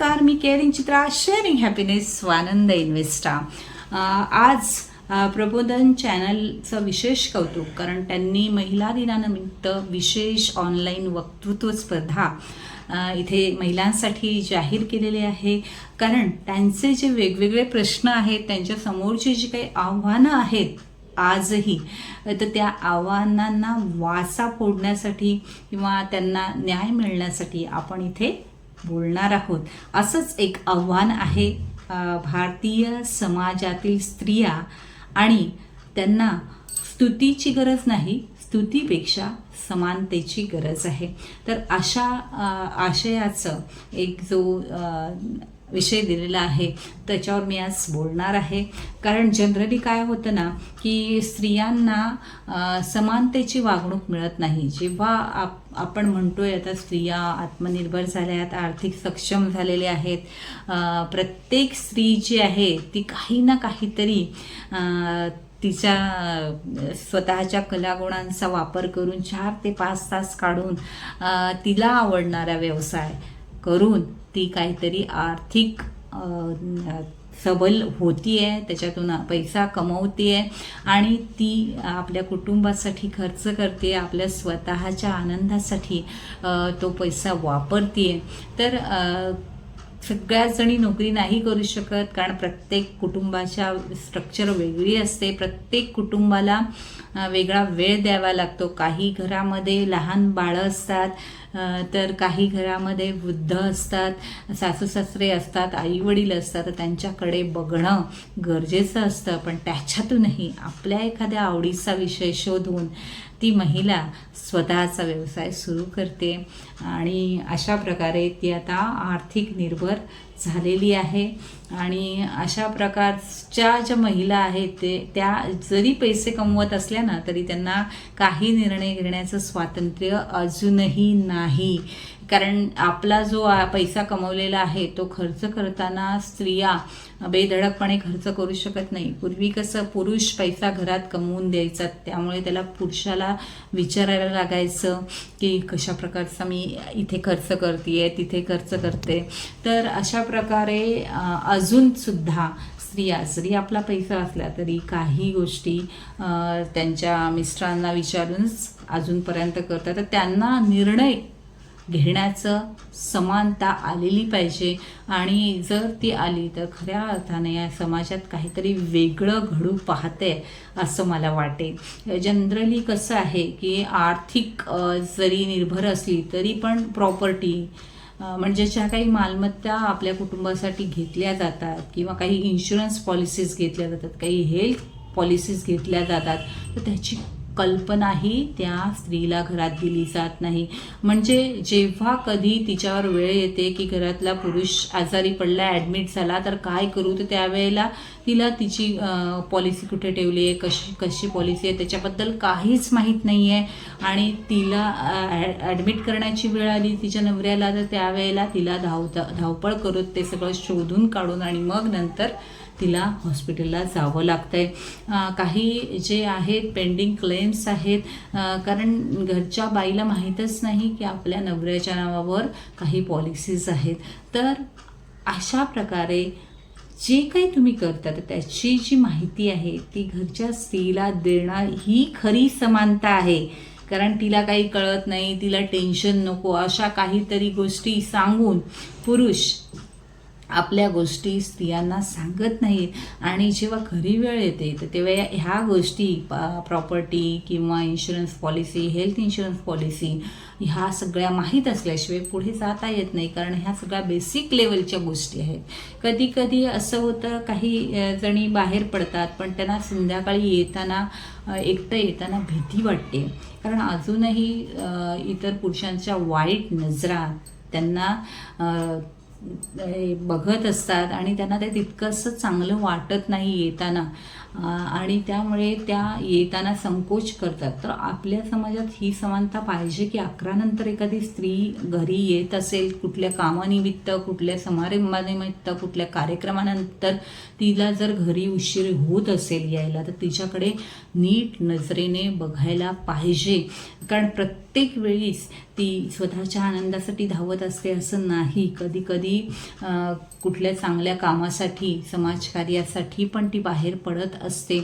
नमस्कार मी caring Chitra sharing happiness Swanand Investa. आज प्रबोधन चॅनलचं विशेष कौतुक कारण त्यांनी महिला दिनानिमित्त विशेष ऑनलाईन वक्तृत्व स्पर्धा इथे महिलांसाठी जाहीर केलेले आहे. कारण त्यांचे जे वेगवेगळे प्रश्न आहेत त्यांच्यासमोरची जी काही आव्हानं आहेत आजही तर त्या आव्हानांना वाचा फोडण्यासाठी किंवा त्यांना न्याय मिळण्यासाठी आपण इथे बोलणार आहोत. असंच एक आव्हान आहे भारतीय समाजातील स्त्रिया आणि त्यांना स्तुतीची गरज नाही स्तुतीपेक्षा समानतेची गरज आहे. तर अशा आशयाचं एक जो विषय दिलेला आहे त्याच्यावर मी आज बोलणार आहे. कारण जनरली काय होतं ना की स्त्रियांना समानतेची वागणूक मिळत नाही. जेव्हा आप आपण म्हणतोय आता स्त्रिया आत्मनिर्भर झाल्या आहेत आर्थिक सक्षम झालेले आहेत प्रत्येक स्त्री जी आहे ती काही ना काहीतरी तिच्या स्वतःच्या कलागुणांचा वापर करून चार ते पाच तास काढून तिला आवडणारा व्यवसाय करून ती काहीतरी आर्थिक सबल सबल होतीये त्याच्यातून पैसा कमवतीये आणि ती आपल्या कुटुंबासाठी खर्च करते आपल्या स्वतःच्या आनंदासाठी तो पैसा वापरतीये. तर सगळ्याच जणी नोकरी नाही करू शकत कारण प्रत्येक कुटुंबाच्या स्ट्रक्चर वेगळी असते. प्रत्येक कुटुंबाला वेगळा वेळ द्यावा लागतो. काही घरामध्ये लहान बाळं असतात तर काही घरामध्ये वृद्ध असतात सासू सासरे असतात आईवडील असतात. तर त्यांच्याकडे बघणं गरजेचं असतं. पण त्याच्यातूनही आपल्या एखाद्या आवडीचा विषय शोधून ती महिला स्वतःचा व्यवसाय सुरू करते आणि अशा प्रकारे ती आता आर्थिक निर्भर झालेली आहे. आणि अशा प्रकारच्या ज्या महिला आहेत ते त्या जरी पैसे कमवत असल्या ना तरी त्यांना काही निर्णय घेण्याचं स्वातंत्र्य अजूनही नाही. कारण आपला जो पैसा कमवलेला आहे तो खर्च करताना स्त्रिया बेधडकपणे खर्च करू शकत नाही. पूर्वी कसं पुरुष पैसा घरात कमवून द्यायचा त्यामुळे त्याला पुरुषाला विचारायला लागायचं की कशा प्रकारचा मी इथे खर्च करते आहे तिथे खर्च करते. तर अशा प्रकारे अजूनसुद्धा स्त्रिया जरी आपला पैसा असला तरी काही गोष्टी त्यांच्या मिस्टरांना विचारूनच अजूनपर्यंत करतात. तर त्यांना निर्णय घेण्याचं समानता आलेली पाहिजे. आणि जर ती आली तर खऱ्या अर्थाने या समाजात काहीतरी वेगळं घडू पाहते असं मला वाटेल जनरली कसं आहे की आर्थिक जरी निर्भर असली तरी पण प्रॉपर्टी म्हणजे ज्या काही मालमत्ता आपल्या कुटुंबासाठी घेतल्या जातात किंवा काही इन्शुरन्स पॉलिसीज घेतल्या जातात काही हेल्थ पॉलिसीज घेतल्या जातात तर त्याची कल्पनाही त्या स्त्रीला घरात दिली जात नाही. म्हणजे जेव्हा कधी तिच्यावर वेळ येते की घरातला पुरुष आजारी पडला ॲडमिट झाला तर काय करू? तर त्यावेळेला तिला तिची पॉलिसी कुठे ठेवली आहे? कशी कशी पॉलिसी आहे? त्याच्याबद्दल काहीच माहीत नाही आहे आणि तिला ॲडमिट करण्याची वेळ आली तिच्या नवऱ्याला तर त्यावेळेला तिला धाव धावपळ करत ते सगळं शोधून काढून आणि मग नंतर तिला हॉस्पिटलला जावं लागतं आहे काही जे आहेत पेंडिंग क्लेम्स आहेत कारण घरच्या बाईला माहीतच नाही की आपल्या नवऱ्याच्या नावावर काही पॉलिसीज आहेत. तर अशा प्रकारे जे काही तुम्ही करता तर त्याची जी माहिती आहे ती घरच्या स्त्रीला देणार ही खरी समानता आहे. कारण तिला काही कळत नाही तिला टेन्शन नको अशा काहीतरी गोष्टी सांगून पुरुष आपल्या गोष्टी स्त्रियांना सांगत नाहीत. आणि जेव्हा खरी वेळ येते तर तेव्हा या ह्या गोष्टी प्रॉपर्टी किंवा insurance policy health insurance policy ह्या सगळ्या माहीत असल्याशिवाय पुढे जाता येत नाही. कारण ह्या सगळ्या बेसिक लेवलच्या गोष्टी आहेत. कधी कधी असं होतं काही जणी बाहेर पडतात पण त्यांना संध्याकाळी येताना एकटं येताना भीती वाटते. कारण अजूनही इतर पुरुषांच्या वाईट नजरा त्यांना बघत असतात आणि त्यांना ते तितकंसं चांगलं वाटत नाही येताना. आणि त्यामुळे त्या येताना संकोच करतात. तर आपल्या समाजात ही समानता पाहिजे की अकरानंतर एखादी स्त्री घरी येत असेल कुठल्या कामानिमित्त कुठल्या समारंभानिमित्त कुठल्या कार्यक्रमानंतर तिला जर घरी उशीर होत असेल यायला तर तिच्याकडे नीट नजरेने बघायला पाहिजे. कारण प्रत्येक वेळीच ती स्वतःच्या आनंदासाठी धावत असते असं नाही. कधी कधी कुठल्या चांगल्या कामासाठी समाजकार्यासाठी पण ती बाहेर पडत असते.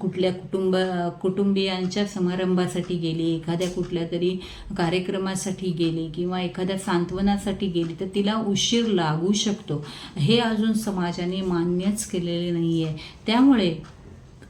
कुठल्या कुटुंब कुटुंबियांच्या समारंभासाठी गेली एखाद्या कुठल्या तरी कार्यक्रमासाठी गेली किंवा एखाद्या सांत्वनासाठी गेली तर तिला उशीर लागू शकतो. हे अजून समाजाने मान्यच केलेले नाही आहे त्यामुळे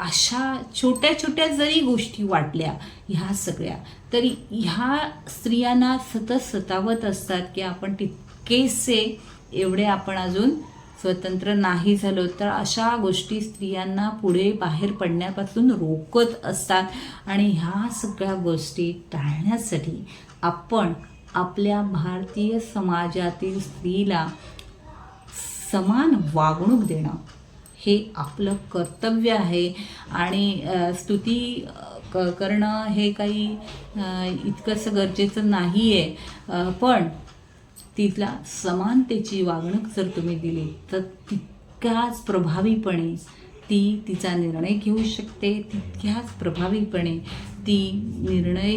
अशा छोट्या छोट्या जरी गोष्टी वाटल्या ह्या सगळ्या तरी ह्या स्त्रियांना सतत सतावत असतात की आपण तितकेसे एवढे आपण अजून स्वतंत्र नाही झालो. तर अशा गोष्टी स्त्रियांना पुढे बाहेर पडण्यापासून रोकत असतात. आणि ह्या सगळ्या गोष्टी टाळण्यासाठी आपण आपल्या भारतीय समाजातील स्त्रीला समान वागणूक देणं हे आपलं कर्तव्य आहे. आणि स्तुती क करणं हे काही इतकंसं गरजेचं नाही आहे पण तिथला समानतेची वागणूक जर तुम्ही दिली तर तितक्याच प्रभावीपणे ती तिचा निर्णय घेऊ शकते. तितक्याच प्रभावीपणे ती निर्णय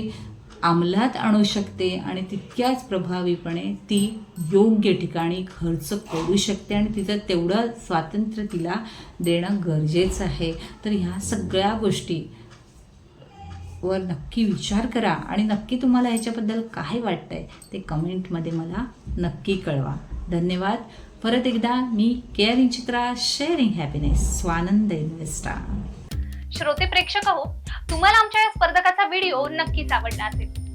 अंमलात आणू शकते आणि तितक्याच प्रभावीपणे ती योग्य ठिकाणी खर्च करू शकते आणि तिचं तेवढं स्वातंत्र्य तिला देणं गरजेचं आहे. तर ह्या सगळ्या गोष्टी वर नक्की विचार करा आणि नक्की तुम्हाला ह्याच्याबद्दल काय वाटतंय ते कमेंटमध्ये मला नक्की कळवा. धन्यवाद. परत एकदा मी caring Chitra sharing happiness Swanand Investa श्रोते प्रेक्षक हो तुम्हाला आमच्या या स्पर्धकाचा व्हिडिओ नक्कीच आवडला असेल